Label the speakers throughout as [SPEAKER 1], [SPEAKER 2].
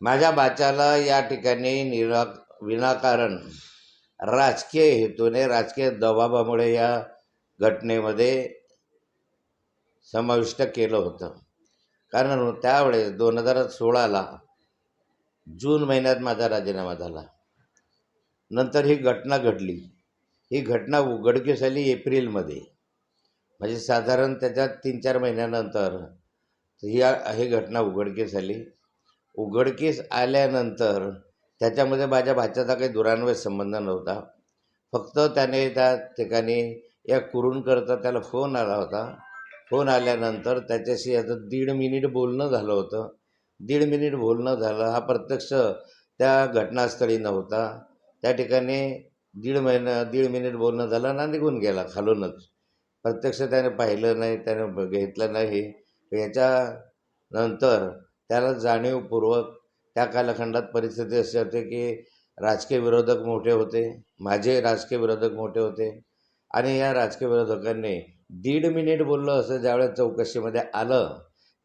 [SPEAKER 1] माझ्या बाच्याला या ठिकाणी निरा विनाकारण राजकीय हेतूने राजकीय दबावामुळे या घटनेमध्ये समाविष्ट केलं होतं. कारण त्यावेळेस दोन हजार सोळाला जून महिन्यात माझा राजीनामा झाला. नंतर ही घटना घडली. ही घटना उघडकीस आली एप्रिलमध्ये. म्हणजे साधारण त्याच्यात तीन चार महिन्यानंतर ही ही घटना उघडकीस आली. उघडकीस आल्यानंतर त्याच्यामध्ये माझ्या भाच्याचा काही दुरान्वय संबंध नव्हता. फक्त त्याने त्या ठिकाणी या कुरूंकरता त्याला फोन आला होता. फोन आल्यानंतर त्याच्याशी आता दीड मिनिट बोलणं झालं होतं. दीड मिनिट बोलणं झालं. हा प्रत्यक्ष त्या घटनास्थळी नव्हता. त्या ठिकाणी दीड महिना दीड मिनिट बोलणं झालं ना निघून गेला खालूनच. प्रत्यक्ष त्याने पाहिलं नाही त्याने घेतलं नाही. याच्यानंतर त्याला जाणीवपूर्वक त्या कालखंडात परिस्थिती अशी होती की राजकीय विरोधक मोठे होते माझे राजकीय विरोधक मोठे होते आणि या राजकीय विरोधकांनी दीड मिनिट बोललं असं ज्यावेळेस चौकशीमध्ये आलं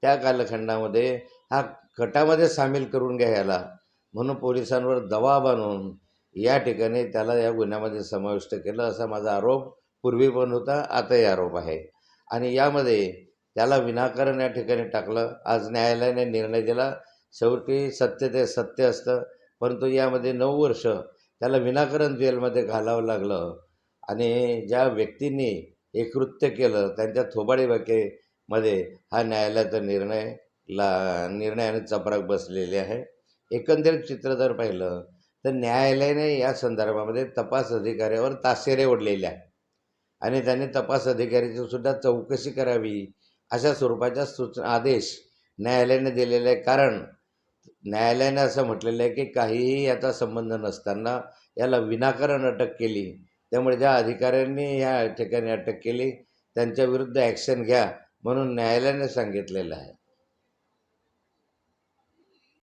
[SPEAKER 1] त्या कालखंडामध्ये हा गटामध्ये सामील करून घ्यायला म्हणून पोलिसांवर दबाव आणून या ठिकाणी त्याला या गुन्ह्यामध्ये समाविष्ट केलं असा माझा आरोप पूर्वी पण होता आताही आरोप आहे. आणि यामध्ये त्याला विनाकारण या ठिकाणी टाकलं. आज न्यायालयाने निर्णय दिला. शेवटी सत्य ते सत्य असतं. परंतु यामध्ये नऊ वर्ष त्याला विनाकारण जेलमध्ये घालावं लागलं. आणि ज्या व्यक्तींनी हे कृत्य केलं त्यांच्या थोबाडीबाकेमध्ये हा न्यायालयाचा निर्णय ला निर्णयाने चपराक बसलेली आहे. एकंदरीत चित्र जर पाहिलं तर न्यायालयाने या संदर्भामध्ये तपास अधिकाऱ्यावर तासेरे ओढलेले आहे आणि त्यांनी तपास अधिकाऱ्याची सुद्धा चौकशी करावी अशा स्वरूपाच्या सूचना आदेश न्यायालयाने दिलेले आहे. कारण न्यायालयाने असं म्हटलेलं आहे की काहीही याचा संबंध नसताना याला विनाकारण अटक केली. त्यामुळे ज्या अधिकाऱ्यांनी या ठिकाणी अटक केली त्यांच्या विरुद्ध ॲक्शन घ्या म्हणून न्यायालयाने सांगितलेलं आहे.